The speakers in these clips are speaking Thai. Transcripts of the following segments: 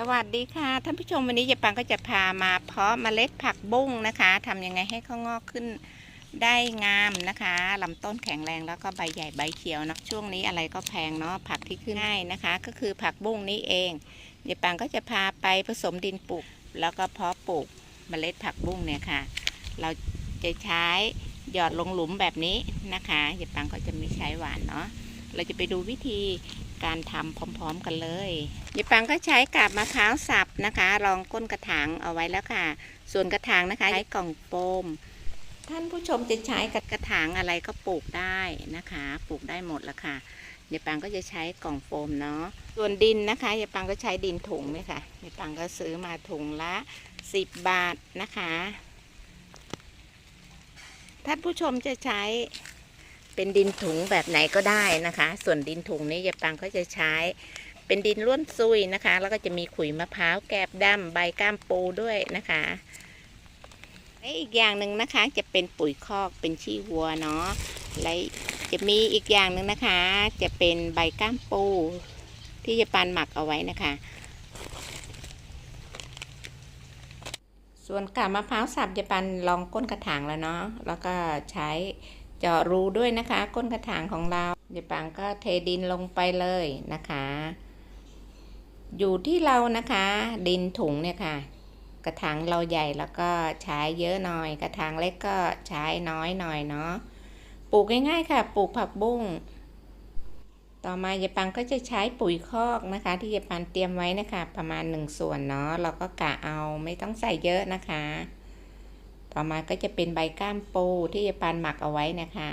สวัสดีค่ะท่านผู้ชมวันนี้เยปังก็จะพามาเพาะเมล็ดผักบุ้งนะคะทำยังไงให้เขางอกขึ้นได้งามนะคะลำต้นแข็งแรงแล้วก็ใบใหญ่ใบเขียวเนาะช่วงนี้อะไรก็แพงเนาะผักที่ขึ้นง่ายนะคะ ก็คือผักบุ้งนี่เองเยปังก็จะพาไปผสมดินปลูก แล้วก็เพาะปลูกเมล็ดผักบุ้งเนี่ยค่ะ เราจะใช้หยอดลงหลุมแบบนี้นะคะเยปังก็จะไม่ใช้หวานเนาะเราจะไปดูวิธี การทำพร้อมๆกันเลยยายปังก็ใช้กาบมะพร้าวสับนะคะ รองก้นกระถางเอาไว้แล้วค่ะ ส่วนกระถางนะคะใช้กล่องโฟมท่านผู้ชมจะใช้กระถางอะไรก็ปลูกได้นะคะ ปลูกได้หมดละค่ะยายปังก็จะใช้กล่องโฟมเนาะ ส่วนดินนะคะยายปังก็ใช้ดินถุงเลยค่ะยายปังก็ซื้อมาถุงละสิบบาทนะคะ ท่านผู้ชมจะใช้ เป็นดินถุงแบบไหนก็ได้นะคะ ส่วนดินถุงนี้ยายปังก็จะใช้เป็นดินล้วนซุยนะคะ แล้วก็จะมีขุยมะพร้าวแกบดำใบก้ามปูด้วยนะคะและอีกอย่างหนึ่งนะคะจะเป็นปุ๋ยคอกเป็นชี้วัวเนาะและจะมีอีกอย่างหนึ่งนะคะ จะเป็นใบก้ามปู ที่จะปันหมักเอาไว้นะคะ ส่วนกาบมะพร้าวสับจะปันลองก้นกระถางแล้วเนาะแล้วก็ใช้ เจาะรูด้วยนะคะ ก้นกระถางของเราเดี๋ยวปังก็เทดินลงไปเลยนะคะ อยู่ที่เรานะคะ ดินถุงเนี่ยค่ะ กระถางเราใหญ่แล้วก็ใช้เยอะหน่อย กระถางเล็กก็ใช้น้อยหน่อยเนาะปลูกง่ายๆค่ะ ปลูกผักบุ้งต่อมายายปังก็จะใช้ปุ๋ยคอกนะคะ ที่ยายปังเตรียมไว้นะคะ ประมาณหนึ่งส่วนเนาะเราก็กะเอาไม่ต้องใส่เยอะนะคะ ต่อมาก็จะเป็นใบก้ามปูที่ยายปันหมักเอาไว้นะคะ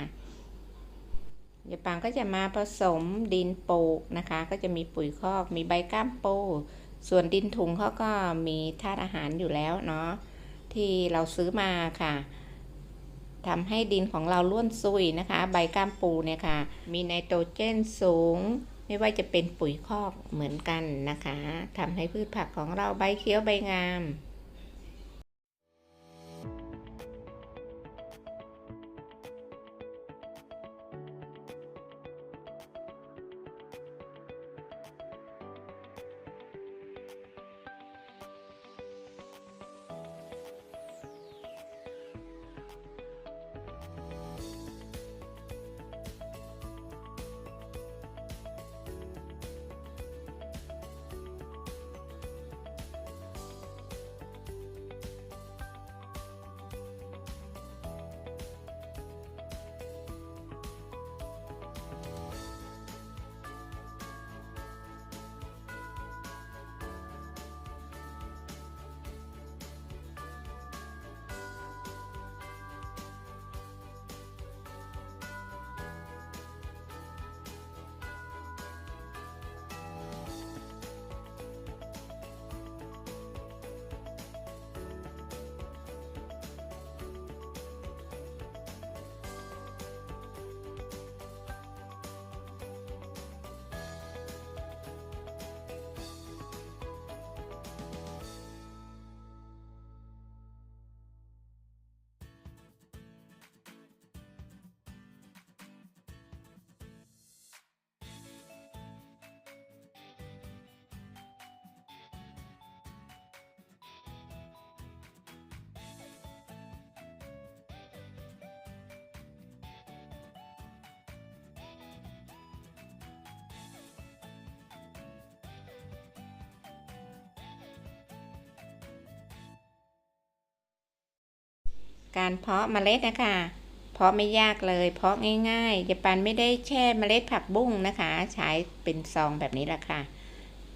ยายปังก็จะมาผสมดินปลูกนะคะ ก็จะมีปุ๋ยคอก มีใบก้ามปู ส่วนดินถุงเขาก็มีธาตุอาหารอยู่แล้วเนาะที่เราซื้อมาค่ะทำให้ดินของเราล้วนซุยนะคะ ใบก้ามปูเนี่ยค่ะ มีไนโตรเจนสูง ไม่ว่าจะเป็นปุ๋ยคอกเหมือนกันนะคะทำให้พืชผักของเราใบเขียวใบงาม การเพาะเมล็ดนะคะ เพาะไม่ยากเลย เพาะง่ายๆยายปันไม่ได้แช่เมล็ดผักบุ้งนะคะ ใช้เป็นซองแบบนี้แหละค่ะ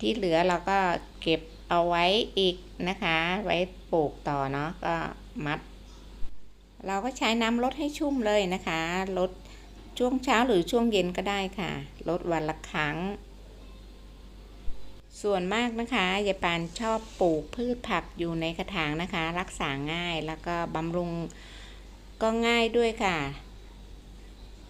ที่เหลือเราก็เก็บเอาไว้อีกนะคะ ไว้ปลูกต่อเนาะก็มัด เราก็ใช้น้ำลดให้ชุ่มเลยนะคะลดช่วงเช้าหรือช่วงเย็นก็ได้ค่ะลดวันละครั้ง ส่วนมากนะคะยายปานชอบปลูกพืชผักอยู่ในกระถางนะคะ รักษาง่ายแล้วก็บำรุงก็ง่ายด้วยค่ะ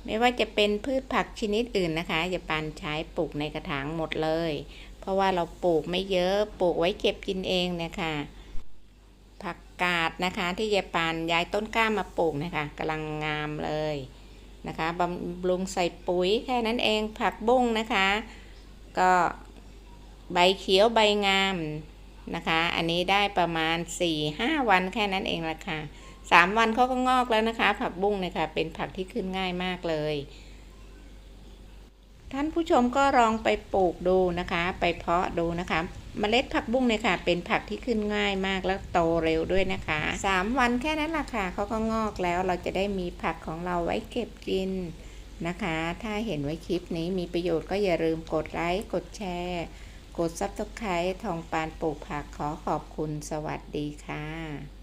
ไม่ว่าจะเป็นพืชผักชนิดอื่นนะคะยายปานใช้ปลูกในกระถางหมดเลย เพราะว่าเราปลูกไม่เยอะปลูกไว้เก็บกินเองเนี่ยค่ะผักกาดนะคะ ที่ยายปานย้ายต้นกล้ามาปลูกนะคะกำลังงามเลยนะคะบำรุงใส่ปุ๋ยแค่นั้นเองผักบุ้งนะคะ ก็ ใบเขียวใบงามนะคะ อันนี้ได้ประมาณ 4-5 วันแค่นั้นเองละค่ะ 3 วันเขาก็งอกแล้วนะคะ ผักบุ้งเนี่ยค่ะ เป็นผักที่ขึ้นง่ายมากเลย ท่านผู้ชมก็ลองไปปลูกดูนะคะ ไปเพาะดูนะคะเมล็ดผักบุ้งเนี่ยค่ะ เป็นผักที่ขึ้นง่ายมากแล้วโตเร็วด้วยนะคะ 3 วันแค่นั้นละค่ะเขาก็งอกแล้วเราจะได้มีผักของเราไว้เก็บกินนะคะ ถ้าเห็นว่าคลิปนี้มีประโยชน์ก็อย่าลืมกดไลค์กดแชร์ กดซับสไครต์ทองปานปลูกผักขอขอบคุณสวัสดีค่ะ